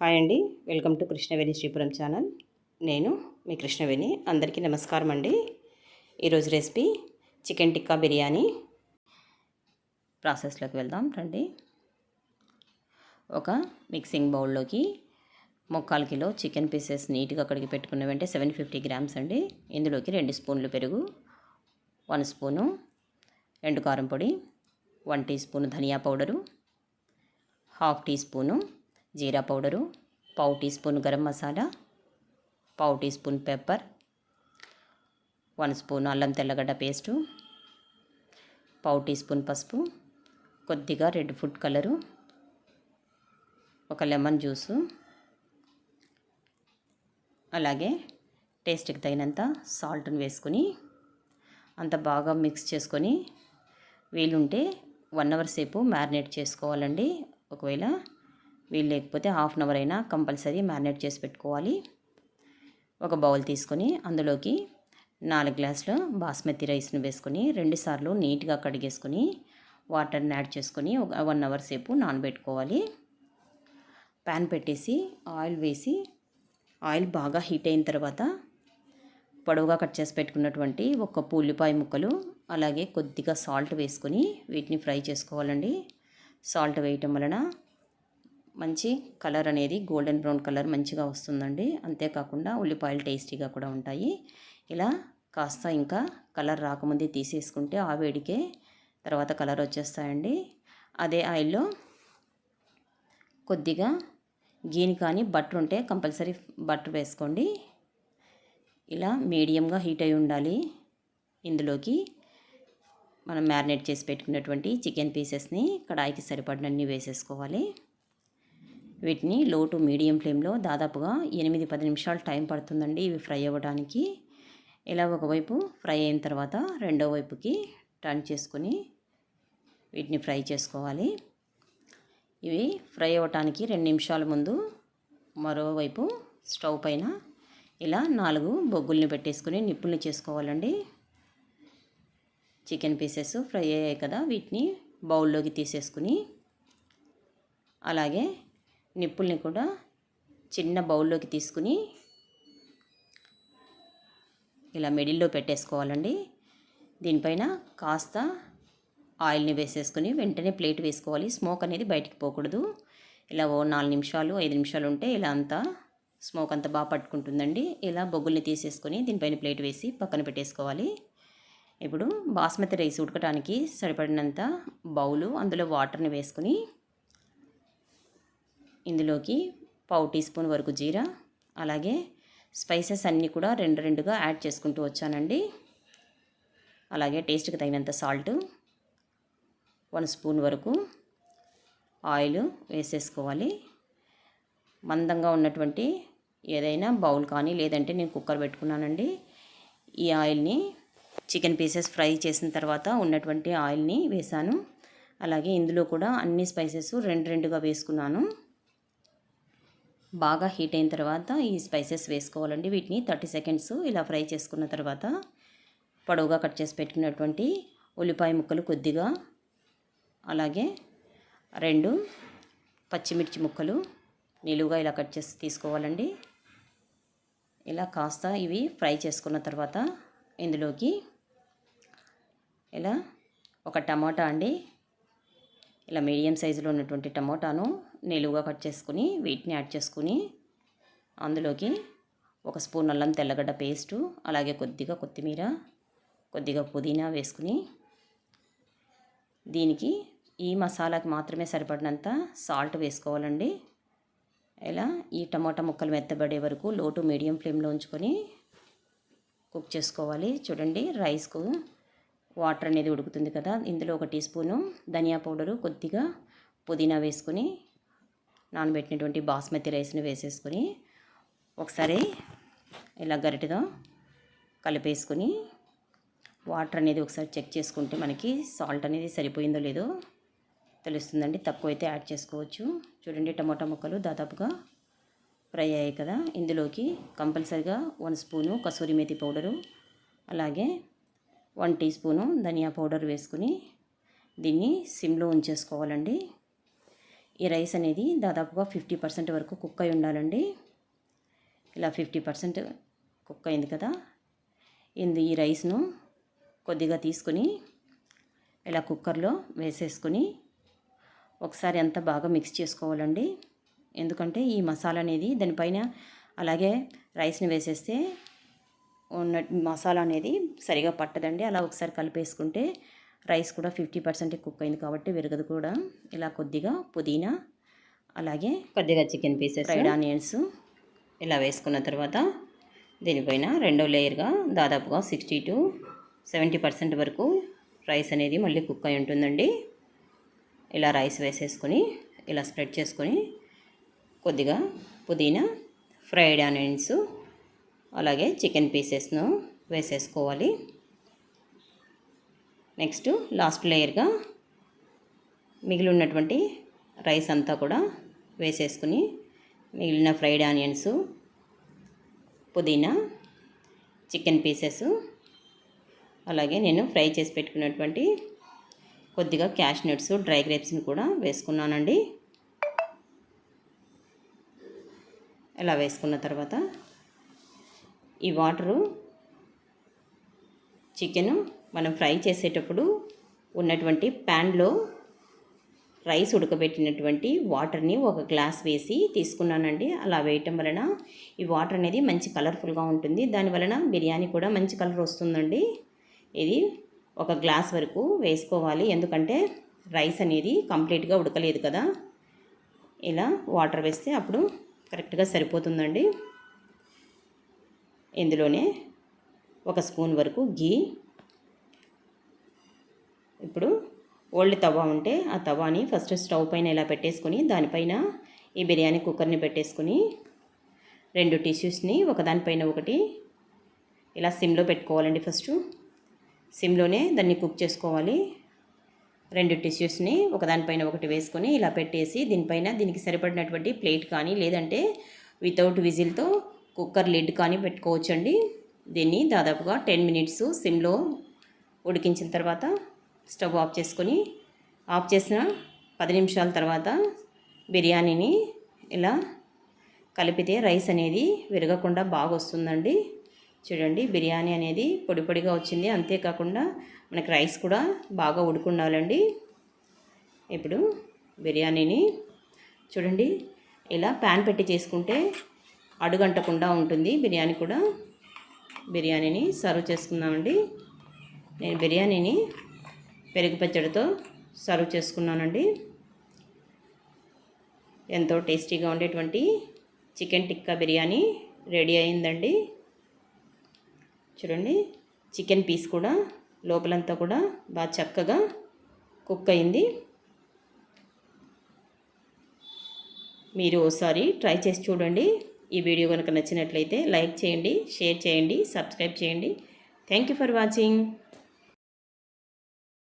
Hi అండి. Welcome to Krishnaveni Sripuram channel. నేను మీ కృష్ణవేణి. అందరికీ నమస్కారం అండి. ఈరోజు రెసిపీ చికెన్ టిక్కా బిర్యానీ ప్రాసెస్లోకి వెళ్దాం రండి. ఒక మిక్సింగ్ బౌల్లోకి ముక్కాలు కిలో చికెన్ పీసెస్ నీట్గా కడిగి పెట్టుకున్నవంటే సెవెన్ ఫిఫ్టీ గ్రామ్స్ అండి. ఇందులోకి రెండు స్పూన్లు పెరుగు వన్ స్పూను ఎండు కారం పొడి వన్ టీ స్పూన్ ధనియా పౌడరు హాఫ్ టీ స్పూను జీరా పౌడరు పావు టీ స్పూన్ గరం మసాలా పావు teaspoon pepper one spoon అల్లం తెల్లగడ్డ పేస్టు పావు టీ స్పూన్ పసుపు కొద్దిగా రెడ్ ఫుడ్ కలరు ఒక లెమన్ జ్యూసు అలాగే టేస్ట్కి తగినంత సాల్ట్ని వేసుకొని అంత బాగా మిక్స్ చేసుకొని వీలుంటే వన్ అవర్ సేపు మ్యారినేట్ చేసుకోవాలండి. ఒకవేళ వీలు లేకపోతే హాఫ్ అన్ అవర్ అయినా కంపల్సరీ మ్యారినేట్ చేసి పెట్టుకోవాలి. ఒక బౌల్ తీసుకొని అందులోకి నాలుగు గ్లాసులు బాస్మతి రైస్ని వేసుకొని రెండుసార్లు నీట్గా కడిగేసుకొని వాటర్ని యాడ్ చేసుకొని ఒక వన్ అవర్ సేపు నానబెట్టుకోవాలి. ప్యాన్ పెట్టేసి ఆయిల్ వేసి ఆయిల్ బాగా హీట్ అయిన తర్వాత పొడవుగా కట్ చేసి పెట్టుకున్నటువంటి ఒక కప్పు ఉల్లిపాయ ముక్కలు అలాగే కొద్దిగా సాల్ట్ వేసుకొని వీటిని ఫ్రై చేసుకోవాలండి. సాల్ట్ వేయటం వలన మంచి కలర్ అనేది గోల్డెన్ బ్రౌన్ కలర్ మంచిగా వస్తుందండి. అంతేకాకుండా ఉల్లిపాయలు టేస్టీగా కూడా ఉంటాయి. ఇలా కాస్త ఇంకా కలర్ రాకముందే తీసేసుకుంటే ఆ వేడికే తర్వాత కలర్ వచ్చేస్తాయండి. అదే ఆయిల్లో కొద్దిగా గీని కానీ బటర్ ఉంటే కంపల్సరీ బటర్ వేసుకోండి. ఇలా మీడియంగా హీట్ అయి ఉండాలి. ఇందులోకి మనం మ్యారినేట్ చేసి పెట్టుకున్నటువంటి చికెన్ పీసెస్ని కడాయికి సరిపడినన్ని వేసేసుకోవాలి. వీటిని లో టు మీడియం ఫ్లేమ్లో దాదాపుగా ఎనిమిది పది నిమిషాలు టైం పడుతుందండి ఇవి ఫ్రై అవ్వడానికి. ఇలా ఒకవైపు ఫ్రై అయిన తర్వాత రెండో వైపుకి టర్న్ చేసుకొని వీటిని ఫ్రై చేసుకోవాలి. ఇవి ఫ్రై అవ్వటానికి రెండు నిమిషాల ముందు మరోవైపు స్టవ్ పైన ఇలా నాలుగు బొగ్గుల్ని పెట్టేసుకొని నిప్పుల్ని చేసుకోవాలండి. చికెన్ పీసెస్ ఫ్రై అయ్యాయి కదా వీటిని బౌల్లోకి తీసేసుకుని అలాగే నిప్పుల్ని కూడా చిన్న బౌల్లోకి తీసుకుని ఇలా మిడిల్లో పెట్టేసుకోవాలండి. దీనిపైన కాస్త ఆయిల్ని వేసేసుకొని వెంటనే ప్లేట్ వేసుకోవాలి. స్మోక్ అనేది బయటికి పోకూడదు. ఇలా ఓ నాలుగు నిమిషాలు ఐదు నిమిషాలు ఉంటే ఇలా అంతా స్మోక్ అంతా బాగా పట్టుకుంటుందండి. ఇలా బొగ్గుల్ని తీసేసుకొని దీనిపైన ప్లేట్ వేసి పక్కన పెట్టేసుకోవాలి. ఇప్పుడు బాస్మతి రైస్ ఉడకటానికి సరిపడినంత బౌలు అందులో వాటర్ని వేసుకొని ఇందులోకి పావు టీ స్పూన్ వరకు జీరా అలాగే స్పైసెస్ అన్నీ కూడా రెండు రెండుగా యాడ్ చేసుకుంటూ వచ్చానండి. అలాగే టేస్ట్కి తగినంత సాల్ట్ వన్ స్పూన్ వరకు ఆయిల్ వేసేసుకోవాలి. మందంగా ఉన్నటువంటి ఏదైనా బౌల్ కానీ లేదంటే నేను కుక్కర్ పెట్టుకున్నానండి. ఈ ఆయిల్ని చికెన్ పీసెస్ ఫ్రై చేసిన తర్వాత ఉన్నటువంటి ఆయిల్ని వేసాను అలాగే ఇందులో కూడా అన్ని స్పైసెస్ రెండు రెండుగా వేసుకున్నాను. బాగా హీట్ అయిన తర్వాత ఈ స్పైసెస్ వేసుకోవాలండి. వీటిని థర్టీ సెకండ్స్ ఇలా ఫ్రై చేసుకున్న తర్వాత పొడవుగా కట్ చేసి పెట్టుకున్నటువంటి ఉల్లిపాయ ముక్కలు కొద్దిగా అలాగే రెండు పచ్చిమిర్చి ముక్కలు నిలువుగా ఇలా కట్ చేసి తీసుకోవాలండి. ఇలా కాస్త ఇవి ఫ్రై చేసుకున్న తర్వాత ఇందులోకి ఇలా ఒక టమాటా అండి. ఇలా మీడియం సైజులో ఉన్నటువంటి టమోటాను నిలువుగా కట్ చేసుకుని వీటిని యాడ్ చేసుకుని అందులోకి ఒక స్పూన్ అల్లం తెల్లగడ్డ పేస్టు అలాగే కొద్దిగా కొత్తిమీర కొద్దిగా పుదీనా వేసుకుని దీనికి ఈ మసాలాకి మాత్రమే సరిపడినంత సాల్ట్ వేసుకోవాలండి. ఇలా ఈ టమాటా ముక్కలు మెత్తబడే వరకు లో టు మీడియం ఫ్లేమ్లో ఉంచుకొని కుక్ చేసుకోవాలి. చూడండి రైస్కు వాటర్ అనేది ఉడుకుతుంది కదా ఇందులో ఒక టీ స్పూను ధనియా పౌడరు కొద్దిగా పుదీనా వేసుకొని నానబెట్టినటువంటి బాస్మతి రైస్ని వేసేసుకొని ఒకసారి ఇలా గరిటెతో కలిపేసుకొని వాటర్ అనేది ఒకసారి చెక్ చేసుకుంటే మనకి సాల్ట్ అనేది సరిపోయిందో లేదో తెలుస్తుందండి. తక్కువైతే యాడ్ చేసుకోవచ్చు. చూడండి టమాటా ముక్కలు దాదాపుగా ఫ్రై అయ్యాయి కదా. ఇందులోకి కంపల్సరిగా one spoon kasuri methi powder అలాగే వన్ టీ స్పూను ధనియా పౌడర్ వేసుకుని దీన్ని సిమ్లో ఉంచేసుకోవాలండి. ఈ రైస్ అనేది దాదాపుగా ఫిఫ్టీ పర్సెంట్ వరకు కుక్ అయి ఉండాలండి. ఇలా ఫిఫ్టీ పర్సెంట్ కుక్ అయింది కదా. ఇందు ఈ రైస్ను కొద్దిగా తీసుకుని ఇలా కుక్కర్లో వేసేసుకుని ఒకసారి అంతా బాగా మిక్స్ చేసుకోవాలండి. ఎందుకంటే ఈ మసాలా అనేది దానిపైన అలాగే రైస్ని వేసేస్తే ఉన్న మసాలా అనేది సరిగా పట్టదండి. అలా ఒకసారి కలిపేసుకుంటే రైస్ కూడా ఫిఫ్టీ పర్సెంట్ కుక్ అయింది కాబట్టి విరగదు కూడా. ఇలా కొద్దిగా పుదీనా అలాగే కొద్దిగా చికెన్ పీసెస్ ఫ్రైడ్ ఆనియన్స్ ఇలా వేసుకున్న తర్వాత దీనిపైన రెండో లేయర్గా దాదాపుగా సిక్స్టీ టు సెవెంటీ పర్సెంట్ వరకు రైస్ అనేది మళ్ళీ కుక్ అయి ఉంటుందండి. ఇలా రైస్ వేసేసుకొని ఇలా స్ప్రెడ్ చేసుకొని కొద్దిగా పుదీనా ఫ్రైడ్ ఆనియన్స్ అలాగే చికెన్ పీసెస్ను వేసేసుకోవాలి. నెక్స్ట్ లాస్ట్ లేయర్గా మిగిలి ఉన్నటువంటి రైస్ అంతా కూడా వేసేసుకుని మిగిలిన ఫ్రైడ్ ఆనియన్స్ పుదీనా చికెన్ పీసెస్ అలాగే నేను ఫ్రై చేసి పెట్టుకున్నటువంటి కొద్దిగా క్యాష్ నట్స్ డ్రై గ్రేప్స్ని కూడా వేసుకున్నానండి. ఇలా వేసుకున్న తర్వాత ఈ వాటరు చికెను మనం ఫ్రై చేసేటప్పుడు ఉన్నటువంటి ప్యాన్లో రైస్ ఉడకబెట్టినటువంటి వాటర్ని ఒక గ్లాస్ వేసి తీసుకున్నానండి. అలా వేయటం వలన ఈ వాటర్ అనేది మంచి కలర్ఫుల్గా ఉంటుంది. దాని వలన బిర్యానీ కూడా మంచి కలర్ వస్తుందండి. ఇది ఒక గ్లాస్ వరకు వేసుకోవాలి. ఎందుకంటే రైస్ అనేది కంప్లీట్గా ఉడకలేదు కదా. ఇలా వాటర్ వేస్తే అప్పుడు కరెక్ట్గా సరిపోతుందండి. ఇందులోనే ఒక స్పూన్ వరకు గీ ఇప్పుడు ఓల్డ్ తవా ఉంటే ఆ తవాని ఫస్ట్ స్టవ్ పైన ఇలా పెట్టేసుకొని దానిపైన ఈ బిర్యానీ కుక్కర్ని పెట్టేసుకొని రెండు టిష్యూస్ని ఒకదానిపైన ఒకటి ఇలా సిమ్లో పెట్టుకోవాలండి ఫస్ట్. సిమ్లోనే దాన్ని కుక్ చేసుకోవాలి. రెండు టిష్యూస్ని ఒకదానిపైన ఒకటి వేసుకొని ఇలా పెట్టేసి దీనిపైన దీనికి సరిపడినటువంటి ప్లేట్ కానీ లేదంటే వితౌట్ విజిల్తో కుక్కర్ లిడ్ కానీ పెట్టుకోవచ్చండి. దీన్ని దాదాపుగా టెన్ మినిట్స్ సిమ్లో ఉడికించిన తర్వాత స్టవ్ ఆఫ్ చేసుకొని ఆఫ్ చేసిన పది నిమిషాల తర్వాత బిర్యానీని ఇలా కలిపితే రైస్ అనేది విరగకుండా బాగా వస్తుందండి. చూడండి బిర్యానీ అనేది పొడి పొడిగా వచ్చింది. అంతేకాకుండా మనకి రైస్ కూడా బాగా ఉడుకుండాలండి. ఇప్పుడు బిర్యానీని చూడండి ఇలా ప్యాన్ పెట్టి చేసుకుంటే అడుగంటకుండా ఉంటుంది. బిర్యానీ కూడా బిర్యానీని సర్వ్ చేసుకుందామండి. నేను బిర్యానీని పెరుగు పచ్చడితో సర్వ్ చేసుకున్నానండి. ఎంతో టేస్టీగా ఉండేటువంటి చికెన్ టిక్కా బిర్యానీ రెడీ అయిందండి. చూడండి చికెన్ పీస్ కూడా లోపలంతా కూడా బాగా చక్కగా కుక్ అయింది. మీరు ఒకసారి ట్రై చేసి చూడండి. ఈ వీడియో కనుక నచ్చినట్లయితే లైక్ చేయండి షేర్ చేయండి సబ్స్క్రైబ్ చేయండి. Thank you for watching.